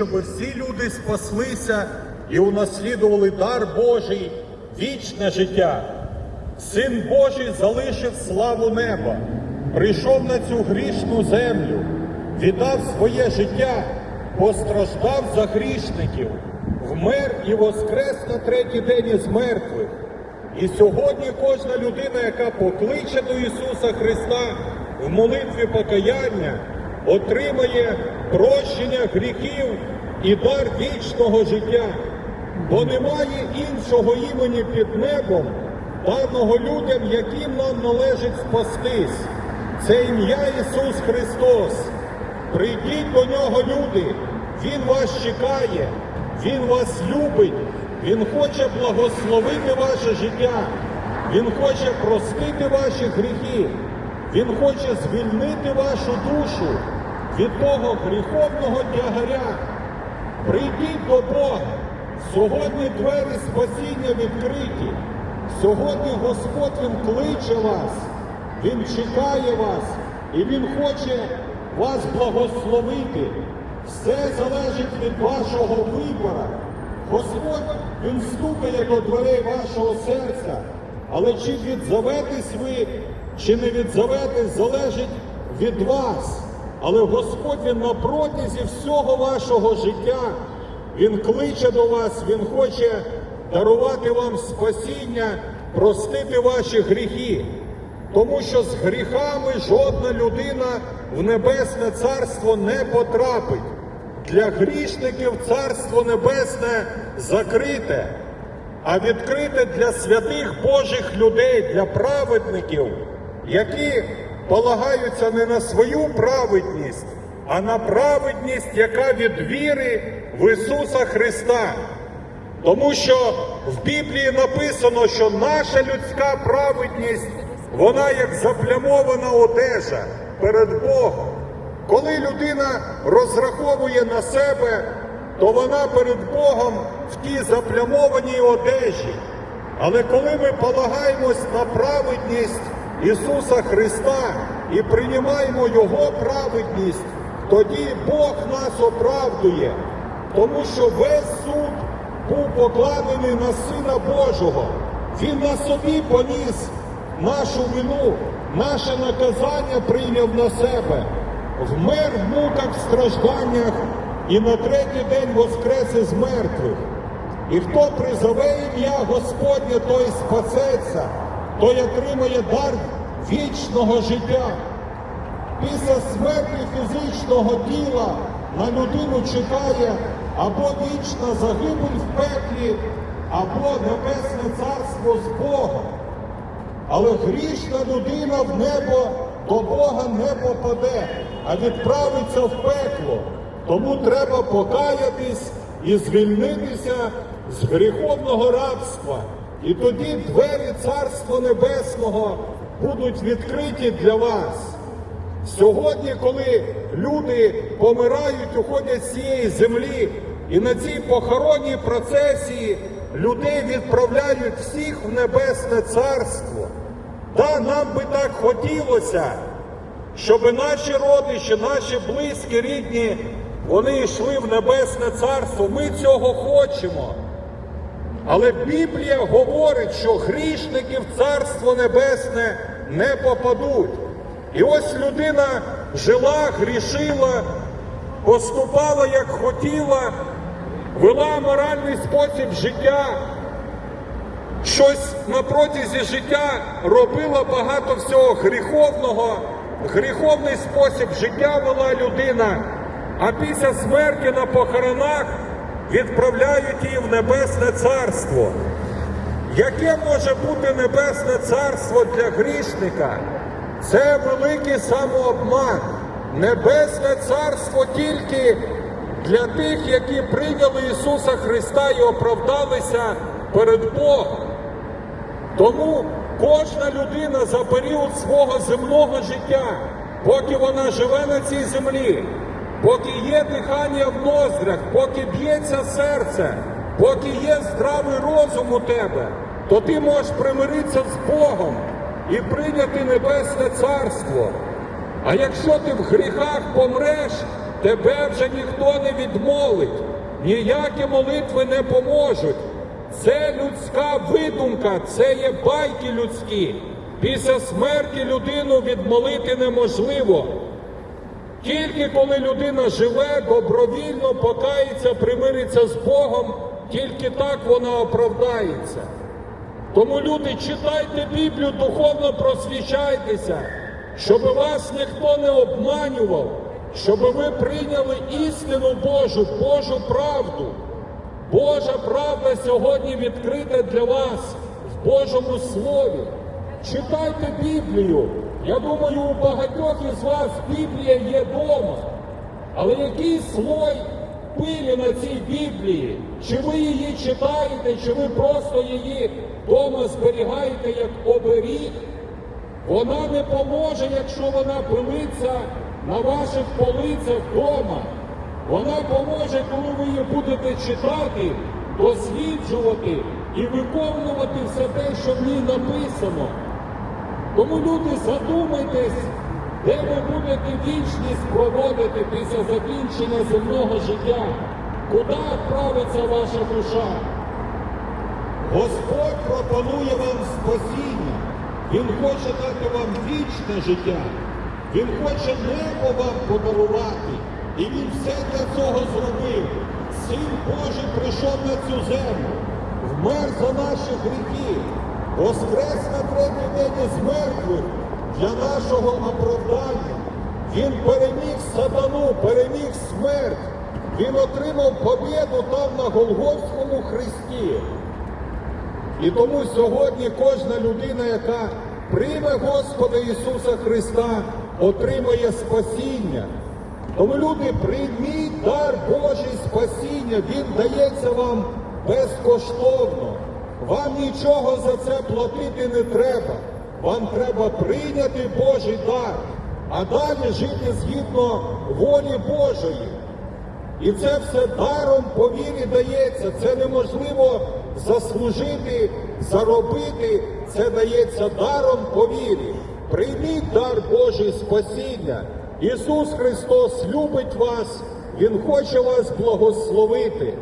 щоб всі люди спаслися і унаслідували дар Божий, вічне життя. Син Божий залишив славу неба, прийшов на цю грішну землю, віддав своє життя, постраждав за грішників, вмер і воскрес на третій день із мертвих. І сьогодні кожна людина, яка покличе до Ісуса Христа в молитві покаяння, отримає прощення гріхів і дар вічного життя, бо немає іншого імені під небом, даного людям, яким нам належить спастись. Це ім'я Ісус Христос. Прийдіть до нього, люди, Він вас чекає, Він вас любить, Він хоче благословити ваше життя, Він хоче простити ваші гріхи, Він хоче звільнити вашу душу від того гріховного тягаря. Прийдіть до Бога. Сьогодні двері спасіння відкриті. Сьогодні Господь Він кличе вас, Він чекає вас і Він хоче вас благословити. Все залежить від вашого вибору. Господь Він стукає до дверей вашого серця, але чи відзоветесь ви, чи не відзоветесь, залежить від вас. Але Господь Він на протязі всього вашого життя, Він кличе до вас, Він хоче дарувати вам спасіння, простити ваші гріхи. Тому що з гріхами жодна людина в Небесне Царство не потрапить. Для грішників Царство Небесне закрите, а відкрите для святих Божих людей, для праведників, які полагаються не на свою праведність, а на праведність, яка від віри в Ісуса Христа. Тому що в Біблії написано, що наша людська праведність, вона як заплямована одежа перед Богом. Коли людина розраховує на себе, то вона перед Богом в тій заплямованій одежі. Але коли ми полагаємось на праведність Ісуса Христа і приймаємо Його праведність, тоді Бог нас оправдує, тому що весь суд був покладений на Сина Божого. Він на собі поніс нашу вину, наше наказання прийняв на себе, вмер в муках, в стражданнях і на третій день воскрес із мертвих. І хто призове ім'я Господнє, той спасеться, той отримає дар вічного життя. Після смерті фізичного тіла на людину чекає або вічна загибель в пеклі, або небесне царство з Богом. Але грішна людина в небо до Бога не попаде, а відправиться в пекло. Тому треба покаятись і звільнитися з гріховного рабства. І тоді двері Царства Небесного будуть відкриті для вас. Сьогодні, коли люди помирають, уходять з цієї землі, і на цій похоронній процесії людей відправляють всіх в Небесне Царство. Да, нам би так хотілося, щоб наші родичі, наші близькі, рідні, вони йшли в Небесне Царство. Ми цього хочемо. Але Біблія говорить, що грішники в Царство Небесне не попадуть. І ось людина жила, грішила, поступала як хотіла, вела моральний спосіб життя, щось на протязі життя робила багато всього гріховного, гріховний спосіб життя вела людина, а після смерті на похоронах відправляють її в Небесне Царство. Яке може бути Небесне Царство для грішника? Це великий самообман. Небесне Царство тільки для тих, які прийняли Ісуса Христа і оправдалися перед Богом. Тому кожна людина за період свого земного життя, поки вона живе на цій землі, поки є дихання в ноздрях, поки б'ється серце, поки є здравий розум у тебе, то ти можеш примиритися з Богом і прийняти Небесне Царство. А якщо ти в гріхах помреш, тебе вже ніхто не відмолить, ніякі молитви не поможуть. Це людська видумка, це є байки людські. Після смерті людину відмолити неможливо. Тільки коли людина живе, добровільно покається, примириться з Богом, тільки так вона оправдається. Тому люди, читайте Біблію, духовно просвічайтеся, щоб вас ніхто не обманював, щоб ви прийняли істину Божу, Божу правду. Божа правда сьогодні відкрита для вас в Божому Слові. Читайте Біблію. Я думаю, у багатьох із вас Біблія є вдома. Але який слой пилі на цій Біблії? Чи ви її читаєте, чи ви просто її вдома зберігаєте як оберіг? Вона не поможе, якщо вона пилиться на ваших полицях вдома. Вона поможе, коли ви її будете читати, досліджувати і виконувати все те, що в ній написано. Тому люди, задумайтесь, де ви будете вічність проводити після закінчення земного життя, куди відправиться ваша душа. Господь пропонує вам спасіння. Він хоче дати вам вічне життя. Він хоче небо вам подарувати. І він все для цього зробив. Син Божий прийшов на цю землю, вмер за наші гріхи, воскрес на третій день із мертвих для нашого оправдання. Він переміг сатану, переміг смерть. Він отримав побєду там на Голгофському хресті. І тому сьогодні кожна людина, яка прийме Господа Ісуса Христа, отримає спасіння. Тому люди, прийміть дар Божий спасіння, Він дається вам безкоштовно. Вам нічого за це платити не треба. Вам треба прийняти Божий дар, а далі жити згідно волі Божої. І це все даром по вірі дається. Це неможливо заслужити, заробити. Це дається даром по вірі. Прийміть дар Божий спасіння. Ісус Христос любить вас, Він хоче вас благословити.